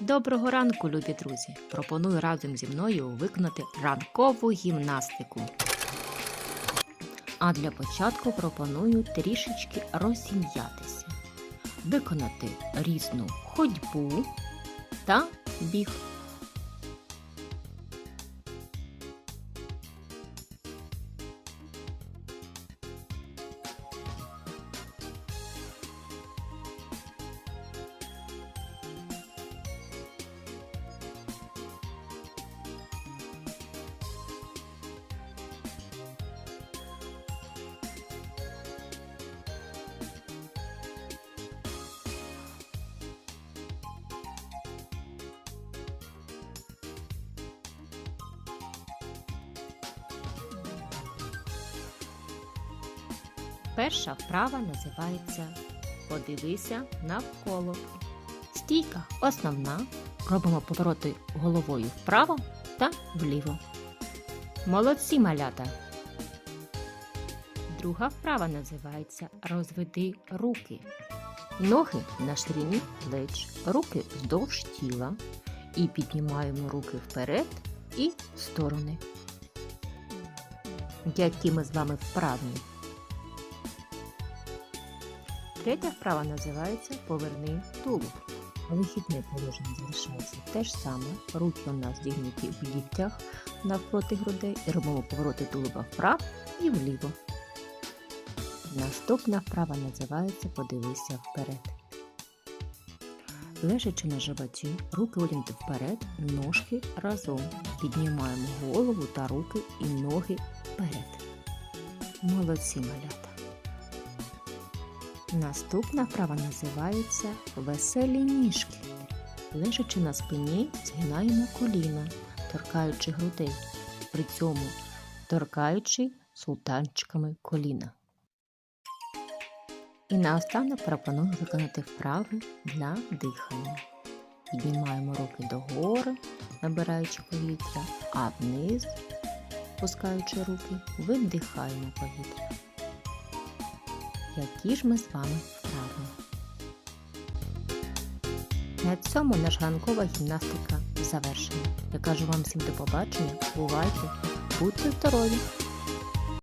Доброго ранку, любі друзі! Пропоную разом зі мною виконати ранкову гімнастику. А для початку пропоную трішечки розім'ятися, виконати різну ходьбу та біг. Перша вправа називається Подивися навколо. Стійка основна. Робимо повороти головою вправо та вліво. Молодці малята. Друга вправа називається Розведи руки. Ноги на ширині плеч, руки вздовж тіла. І піднімаємо руки вперед і в сторони. Які ми з вами вправні. Третя вправа називається Поверни тулуб. Вихідне положення залишається те ж саме. Руки у нас зігнуті в ліктях навпроти грудей і робимо повороти тулуба вправо і вліво. Наступна вправа називається Подивися вперед. Лежачи на животі, руки витягнуті вперед, ножки разом. Піднімаємо голову та руки і ноги вперед. Молодці малята. Наступна вправа називається Веселі ніжки. Лежачи на спині, згинаємо коліна, торкаючи грудей, при цьому торкаючи султанчиками коліна. І наостанок пропоную виконати вправи для дихання. Піднімаємо руки догори, набираючи повітря, а вниз, пускаючи руки, видихаємо повітря які ж ми з вами вправи. На цьому наша ранкова гімнастика завершена. Я кажу вам всім до побачення, бувайте, будьте здорові!